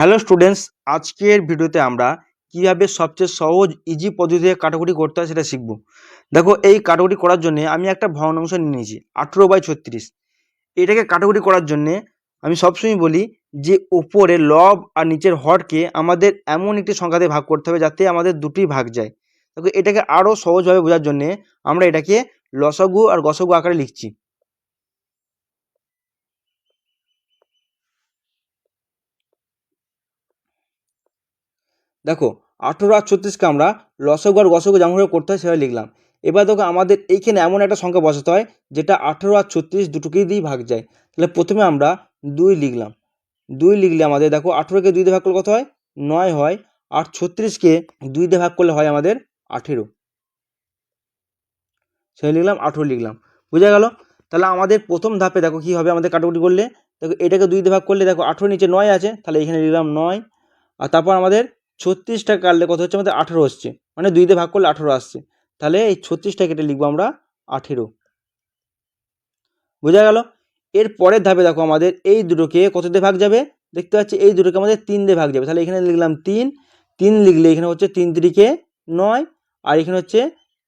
Hello students আজকের ভিডিওতে আমরা কীভাবে সবচেয়ে সহজ ইজি পদ্ধতিতে কাটাকুটি করতে হয় সেটা শিখব। দেখো, এই কাটাকুটি করার জন্য আমি একটা ভগ্নাংশ নিয়ে নিয়েছি, আঠেরো বাই ছত্রিশ। এটাকে কাটাকুটি করার জন্যে আমি সবসময় বলি যে, উপরে লব আর নিচের হরকে আমাদের এমন একটি সংখ্যাতে ভাগ করতে হবে যাতে আমাদের দুটি ভাগ যায়। দেখো, এটাকে আরও সহজভাবে বোঝার জন্যে আমরা এটাকে লসাগু আর গসাগু আকারে লিখছি। দেখো, আঠেরো আর ছত্রিশকে আমরা লসগু আর গসগু যেমনভাবে করতে হয় সেভাবে লিখলাম। এবার দেখো আমাদের এইখানে এমন একটা সংখ্যা বসাতে হয়, যেটা আঠেরো আর ছত্রিশ দুটোকেই দিয়েই ভাগ যায়। তাহলে প্রথমে আমরা দুই লিখলাম। দুই লিখলে আমাদের দেখো আঠেরোকে দুই দিয়ে ভাগ করলে কত হয়? নয় হয়। আর ছত্রিশকে দুই দিয়ে ভাগ করলে হয় আমাদের আঠেরো। সেই লিখলাম, আঠেরো লিখলাম। বোঝা গেল? তাহলে আমাদের প্রথম ধাপে দেখো কী হবে আমাদের কাটাকুটি করলে? দেখো এটাকে দুই দিয়ে ভাগ করলে দেখো আঠেরো নিচে নয় আছে, তাহলে এখানে লিখলাম নয়। আর তারপর আমাদের ছত্রিশটা কাটলে কত হচ্ছে? আমাদের আঠেরো হচ্ছে। মানে দুই দিয়ে ভাগ করলে আঠেরো আসছে। তাহলে এই ছত্রিশটা কেটে লিখব আমরা আঠেরো। বোঝা গেল? এর পরের ধাপে দেখো আমাদের এই দুটোকে কত দিয়ে ভাগ যাবে? দেখতে পাচ্ছি এই দুটোকে আমাদের তিন দিয়ে ভাগ যাবে। তাহলে এখানে লিখলাম তিন। তিন লিখলে এখানে হচ্ছে তিন তিরিকে নয়, আর এখানে হচ্ছে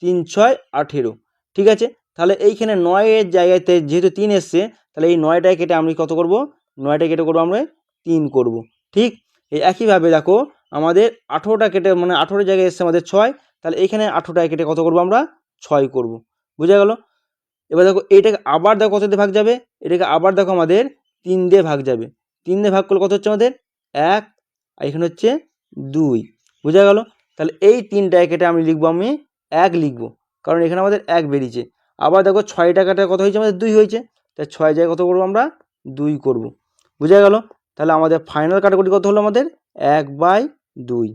তিন ছয় আঠেরো। ঠিক আছে? তাহলে এইখানে নয়ের জায়গাতে যেহেতু তিন এসছে, তাহলে এই নয়টায় কেটে আমি কত করব? নয়টা কেটে করব আমরা তিন করব। ঠিক? এই একইভাবে দেখো আমাদের আঠেরোটা কেটে মানে আঠেরো জায়গায় এসছে আমাদের ছয়, তাহলে এইখানে আঠেরোটায় কেটে কত করব আমরা? ছয় করব। বুঝা গেল? এবার দেখো, এইটাকে আবার দেখো কত দিয়ে ভাগ যাবে? এটাকে আবার দেখো আমাদের তিন দিয়ে ভাগ যাবে। তিন দিয়ে ভাগ করলে কত হচ্ছে আমাদের? এক, আর এখানে হচ্ছে দুই। বোঝা গেল? তাহলে এই তিনটায় কেটে আমি লিখব, আমি এক লিখব। কারণ এখানে আমাদের এক বেরিয়েছে। আবার দেখো ছয় টাকাটা কত হয়েছে? আমাদের দুই হয়েছে। তাই ছয় জায়গায় কত করব আমরা? দুই করব। বোঝা গেল? তাহলে আমাদের ফাইনাল কাটাকুটি কত হলো আমাদের? এক বাই দুই।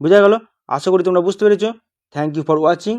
বোঝা গেল? আশা করি তোমরা বুঝতে পেরেছ। Thank you for watching